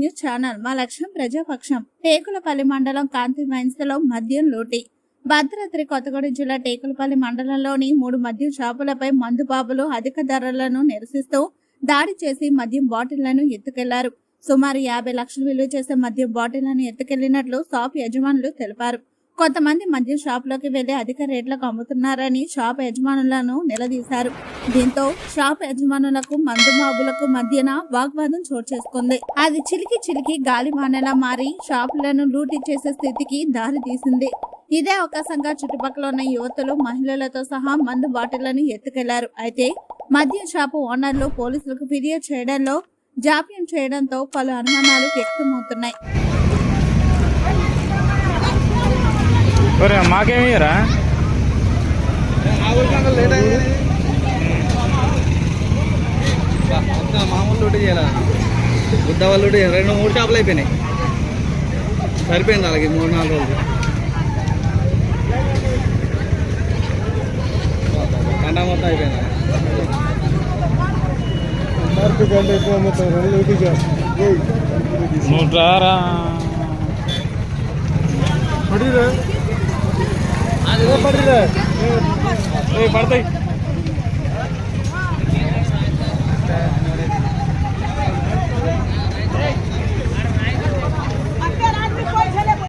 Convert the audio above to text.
News channel మా లక్ష్యం ప్రజాపక్షం. టేకులపల్లి మండలం కాంతి మైన్స్లో మద్యం లోటి. భద్రాద్రి కొత్తగూడెం జిల్లా టేకులపల్లి మండలంలోని మూడు మద్యం షాపులపై మందు బాబులు అధిక ధరలను నిరసిస్తూ దాడి చేసి మద్యం బాటిళ్ళను ఎత్తుకెళ్ళారు. సుమారు యాభై లక్షలు విలువ చేసే మద్యం బాటిళ్ళను ఎత్తుకెళ్ళినట్లు షాప్ యజమానులు తెలిపారు. కొంతమంది మద్యం షాపులోకి వెళ్ళి అధిక రేట్లకు అమ్ముతున్నారని షాప్ యజమానులను నిలదీశారు. దీంతో షాప్ యజమానులకు మందు మాబులకు మధ్యన వాగ్వాదం చోటు చేసుకుంది. అది చిలికి చిలికి గాలి వానలా మారి షాపులను లూటీ చేసే స్థితికి దారి తీసింది. ఇదే అవకాశంగా చుట్టుపక్కల ఉన్న యువతులు మహిళలతో సహా మందు బాటిళ్ళను ఎత్తుకెళ్ళారు. అయితే మద్యం షాపు ఓనర్లు పోలీసులకు ఫిర్యాదు చేయడంలో జాప్యం చేయడంతో పలు అనుమానాలు వ్యక్తమవుతున్నాయి. లేట్ అయింది మొత్తం మామూలు చేయాలి బుద్ధ వాళ్ళు. రెండు మూడు షాపులు అయిపోయినాయి సరిపోయింది అలాగే మూడు నాలుగు రోజులు గంట మొత్తం అయిపోయింది నువ్వు படுத்து படுத்தை